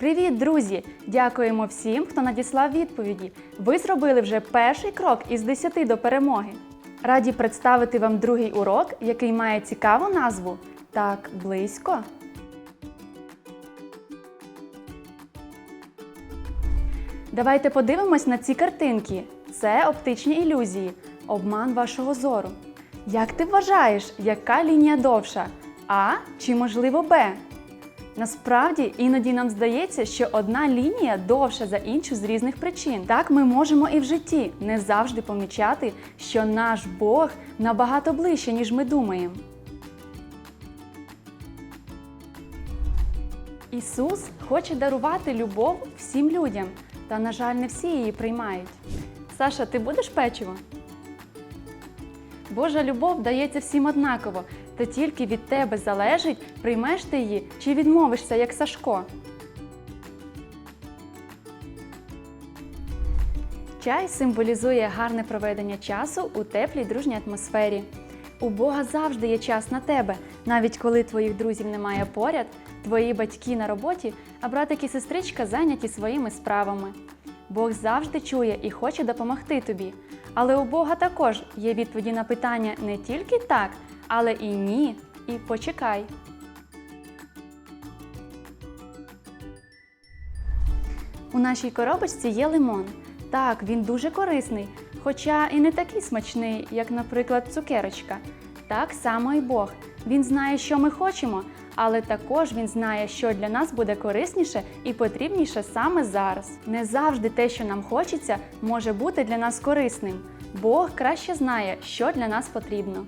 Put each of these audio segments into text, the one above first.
Привіт, друзі! Дякуємо всім, хто надіслав відповіді. Ви зробили вже перший крок із 10 до перемоги. Раді представити вам другий урок, який має цікаву назву Так близько. Давайте подивимось на ці картинки. Це оптичні ілюзії, обман вашого зору. Як ти вважаєш, яка лінія довша? А чи можливо Б? Насправді іноді нам здається, що одна лінія довша за іншу з різних причин. Так ми можемо і в житті не завжди помічати, що наш Бог набагато ближче, ніж ми думаємо. Ісус хоче дарувати любов всім людям, та, на жаль, не всі її приймають. Саша, ти будеш печиво? Божа любов дається всім однаково, та тільки від тебе залежить, приймеш ти її чи відмовишся, як Сашко. Чай символізує гарне проведення часу у теплій дружній атмосфері. У Бога завжди є час на тебе, навіть коли твоїх друзів немає поряд, твої батьки на роботі, а братик і сестричка зайняті своїми справами. Бог завжди чує і хоче допомогти тобі. Але у Бога також є відповіді на питання не тільки так, але і ні, і почекай. У нашій коробочці є лимон. Так, він дуже корисний, хоча і не такий смачний, як, наприклад, цукерочка. Так само і Бог. Він знає, що ми хочемо, але також він знає, що для нас буде корисніше і потрібніше саме зараз. Не завжди те, що нам хочеться, може бути для нас корисним. Бог краще знає, що для нас потрібно.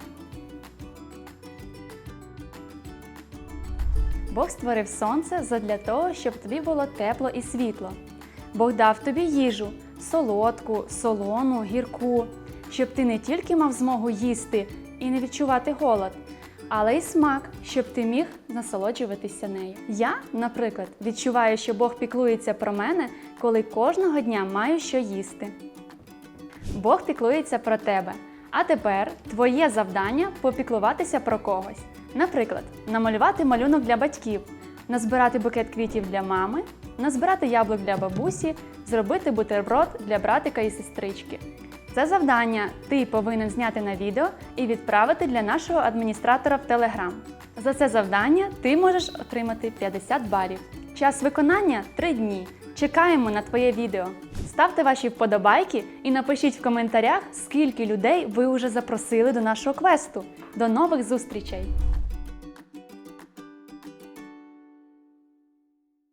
Бог створив сонце задля того, щоб тобі було тепло і світло. Бог дав тобі їжу солодку, солону, гірку, щоб ти не тільки мав змогу їсти і не відчувати голод, але й смак, щоб ти міг насолоджуватися нею. Я, наприклад, відчуваю, що Бог піклується про мене, коли кожного дня маю що їсти. Бог піклується про тебе. А тепер твоє завдання попіклуватися про когось. Наприклад, намалювати малюнок для батьків, назбирати букет квітів для мами, назбирати яблук для бабусі, зробити бутерброд для братика і сестрички. Це завдання ти повинен зняти на відео і відправити для нашого адміністратора в Телеграм. За це завдання ти можеш отримати 50 балів. Час виконання 3 дні. Чекаємо на твоє відео. Ставте ваші вподобайки і напишіть в коментарях, скільки людей ви вже запросили до нашого квесту. До нових зустрічей!